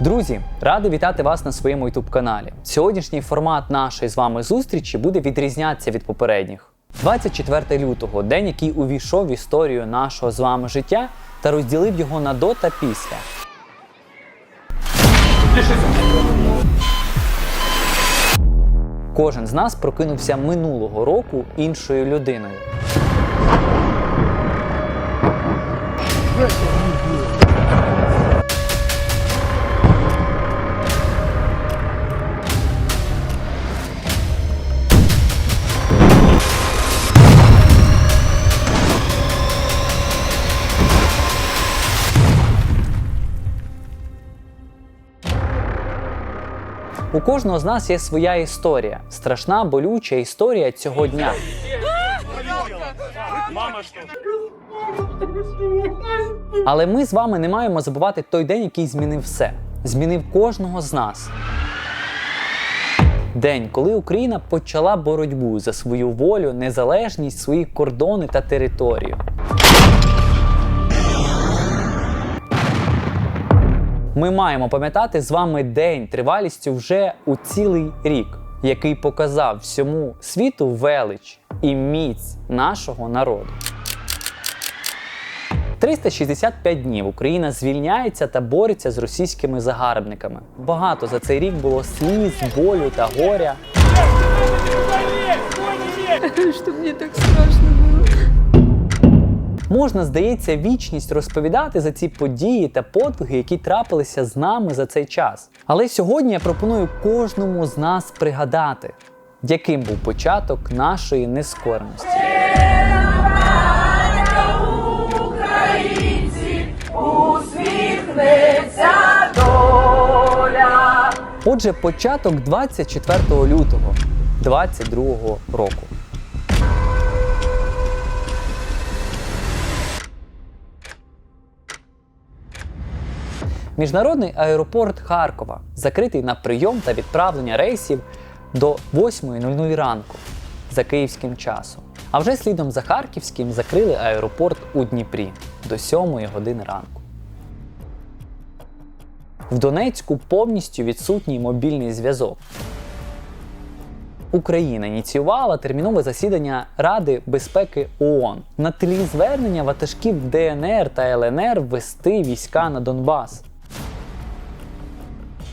Друзі, радий вітати вас на своєму youtube каналі. Сьогоднішній формат нашої з вами зустрічі буде відрізнятися від попередніх. 24 лютого день, який увійшов в історію нашого з вами життя та розділив його на до та після. Кожен з нас прокинувся минулого року іншою людиною. У кожного з нас є своя історія, страшна, болюча історія цього дня. Але ми з вами не маємо забувати той день, який змінив все, змінив кожного з нас. День, коли Україна почала боротьбу за свою волю, незалежність, свої кордони та територію. Ми маємо пам'ятати з вами день тривалістю вже у цілий рік, який показав всьому світу велич і міць нашого народу. 365 днів Україна звільняється та бореться з російськими загарбниками. Багато за цей рік було сліз, болю та горя. Что мне так страшно. Можна, здається, вічність розповідати за ці події та подвиги, які трапилися з нами за цей час. Але сьогодні я пропоную кожному з нас пригадати, яким був початок нашої нескореності. Отже, початок 24 лютого 22 року. Міжнародний аеропорт Харкова закритий на прийом та відправлення рейсів до 8.00 ранку за київським часом. А вже слідом за Харківським закрили аеропорт у Дніпрі до 7 години ранку. В Донецьку повністю відсутній мобільний зв'язок. Україна ініціювала термінове засідання Ради безпеки ООН на тлі звернення ватажків ДНР та ЛНР ввести війська на Донбас.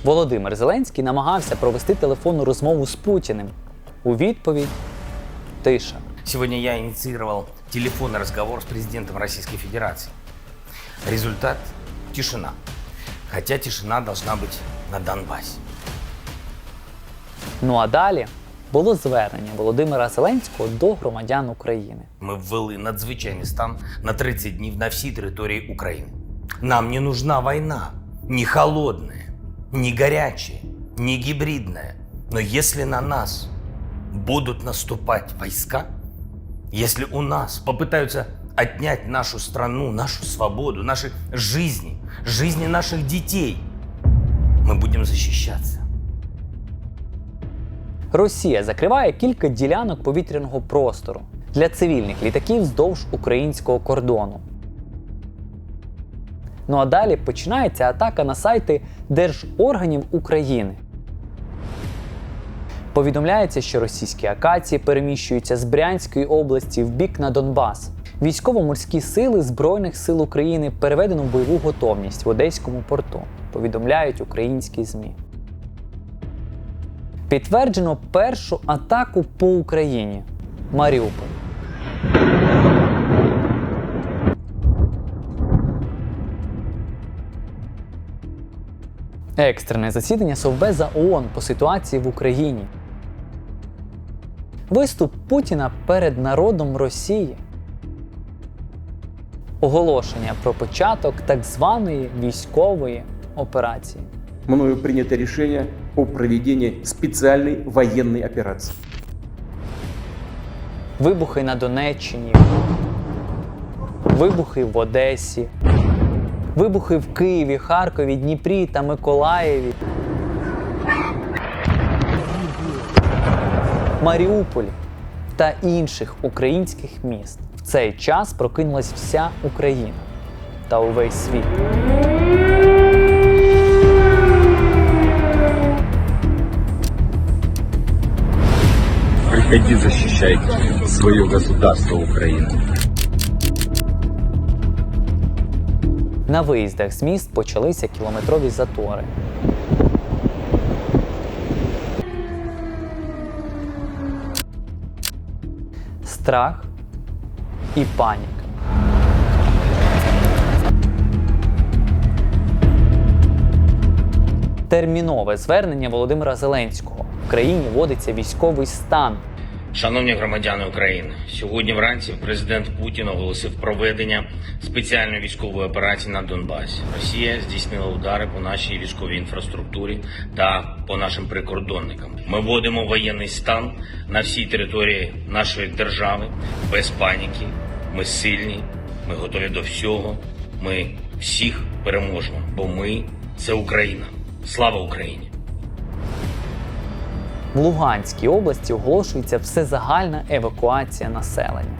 Володимир Зеленський намагався провести телефонну розмову з Путіним. У відповідь тиша. Сегодня я инициировал телефонный разговор с президентом Российской Федерации. Результат – тишина. Хотя тишина должна быть на Донбассе. Ну а далі було звернення Володимира Зеленського до громадян України. Ми ввели надзвичайний стан на 30 днів на всій території України. Нам не нужна война. Не холодная, не горячая, не гибридная. Но если на нас будут наступать войска, если у нас попытаются отнять нашу страну, нашу свободу, наши жизни, жизни наших детей, мы будем защищаться. Росія закриває кілька ділянок повітряного простору для цивільних літаків вздовж українського кордону. Ну а далі починається атака на сайти держорганів України. Повідомляється, що російські акації переміщуються з Брянської області в бік на Донбас. Військово-морські сили Збройних сил України переведено в бойову готовність в Одеському порту. Повідомляють українські ЗМІ. Підтверджено першу атаку по Україні Маріуполь. Екстрене засідання Совбеза ООН по ситуації в Україні. Виступ Путіна перед народом Росії. Оголошення про початок так званої військової операції. мною принято решение о проведении специальной военной операции. Вибухи на Донеччині, вибухи в Одесі, Вибухи в Києві, Харкові, Дніпрі та Миколаєві. Маріуполі та інших українських міст в цей час прокинулась вся Україна та увесь світ. Приходи, защищай своє государство Україну. На виїздах з міст почалися кілометрові затори. Страх і паніка. Термінове звернення Володимира Зеленського. В країні вводиться військовий стан. Шановні громадяни України, сьогодні вранці президент Путін оголосив проведення спеціальної військової операції на Донбасі. Росія здійснила удари по нашій військовій інфраструктурі та по нашим прикордонникам. Ми вводимо воєнний стан на всій території нашої держави без паніки. Ми сильні, ми готові до всього. Ми всіх переможемо, бо ми це Україна. Слава Україні! В Луганській області оголошується всезагальна евакуація населення.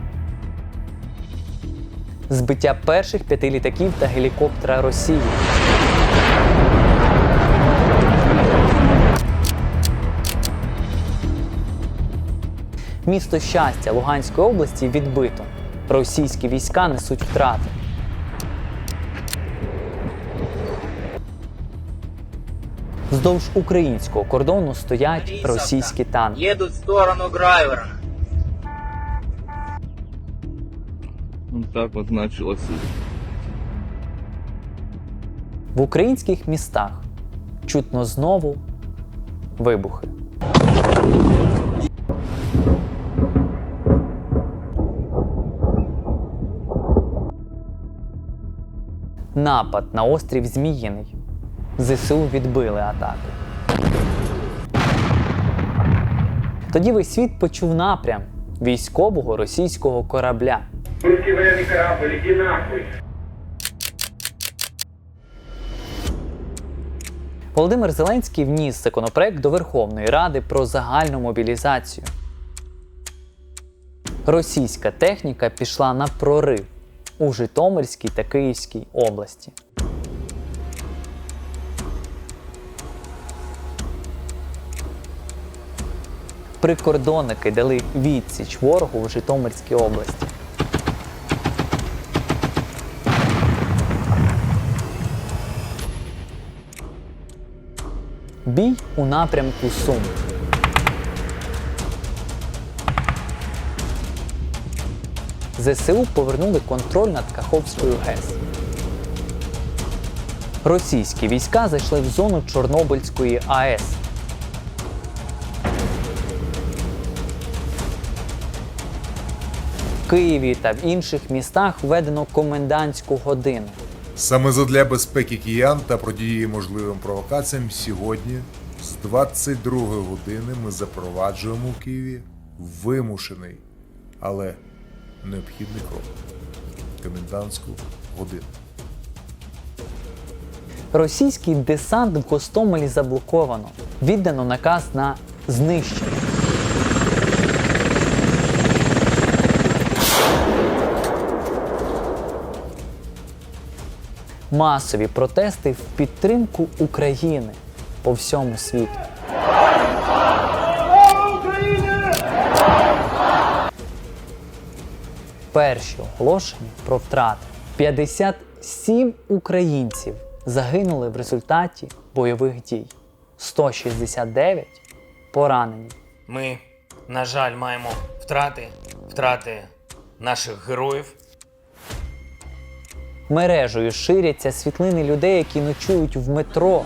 Збиття перших п'яти літаків та гелікоптера Росії. Місто щастя Луганської області відбито. Російські війська несуть втрати. Вздовж українського кордону стоять російські танки. едут в сторону Грайвера. Так вот началось. В українських містах чутно знову вибухи. Напад на острів Зміїний. ЗСУ відбили атаку. Тоді весь світ почув напрям військового російського корабля. Корабль, нахуй. Володимир Зеленський вніс законопроект до Верховної Ради про загальну мобілізацію. Російська техніка пішла на прорив у Житомирській та Київській області. Прикордонники дали відсіч ворогу в Житомирській області. Бій у напрямку Сум. ЗСУ повернули контроль над Каховською ГЕС. Російські війська зайшли в зону Чорнобильської АЕС. Києві та в інших містах введено комендантську годину. Саме задля безпеки киян та протидії можливим провокаціям сьогодні з 22 години ми запроваджуємо у Києві вимушений, але необхідний крок комендантську годину. Російський десант в Гостомелі заблоковано. Віддано наказ на знищення. Масові протести в підтримку України по всьому світу. Перші оголошення про втрати. 57 українців загинули в результаті бойових дій. 169 поранені. Ми, на жаль, маємо втрати, втрати наших героїв. Мережею ширяться світлини людей, які ночують в метро.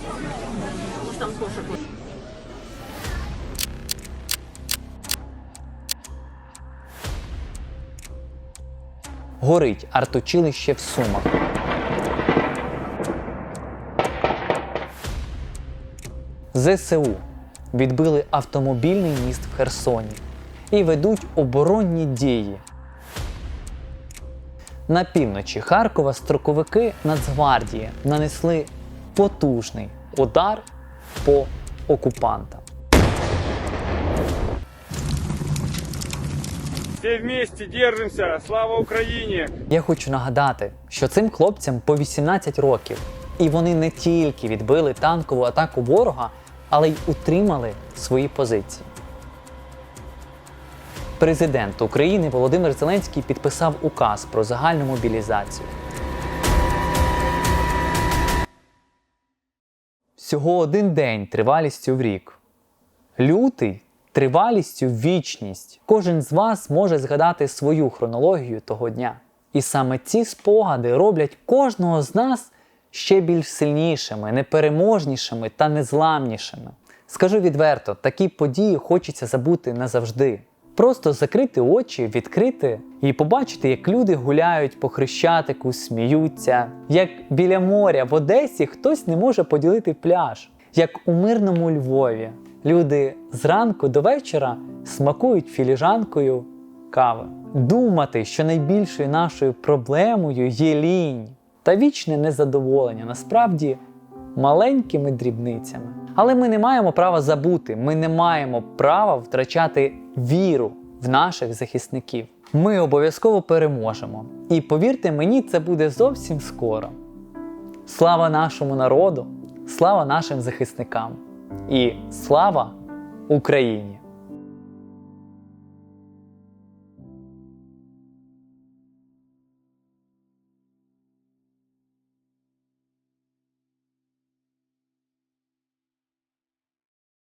Горить артучилище в Сумах. ЗСУ відбили автомобільний міст в Херсоні і ведуть оборонні дії. На півночі Харкова строковики Нацгвардії нанесли потужний удар по окупантам. Все вместе держимся. Слава Украине! Я хочу нагадати, що цим хлопцям по 18 років, і вони не тільки відбили танкову атаку ворога, але й утримали свої позиції. Президент України Володимир Зеленський підписав указ про загальну мобілізацію. Всього один день тривалістю в рік. Лютий тривалістю в вічність. Кожен з вас може згадати свою хронологію того дня. І саме ці спогади роблять кожного з нас ще більш сильнішими, непереможнішими та незламнішими. Скажу відверто, такі події хочеться забути назавжди. Просто закрити очі, відкрити і побачити, як люди гуляють по хрещатику, сміються, як біля моря в Одесі хтось не може поділити пляж, як у мирному Львові люди зранку до вечора смакують філіжанкою кави. Думати, що найбільшою нашою проблемою є лінь та вічне незадоволення, насправді маленькими дрібницями. Але ми не маємо права забути, ми не маємо права втрачати віру в наших захисників. Ми обов'язково переможемо. І повірте мені, це буде зовсім скоро. Слава нашому народу, слава нашим захисникам і слава Україні!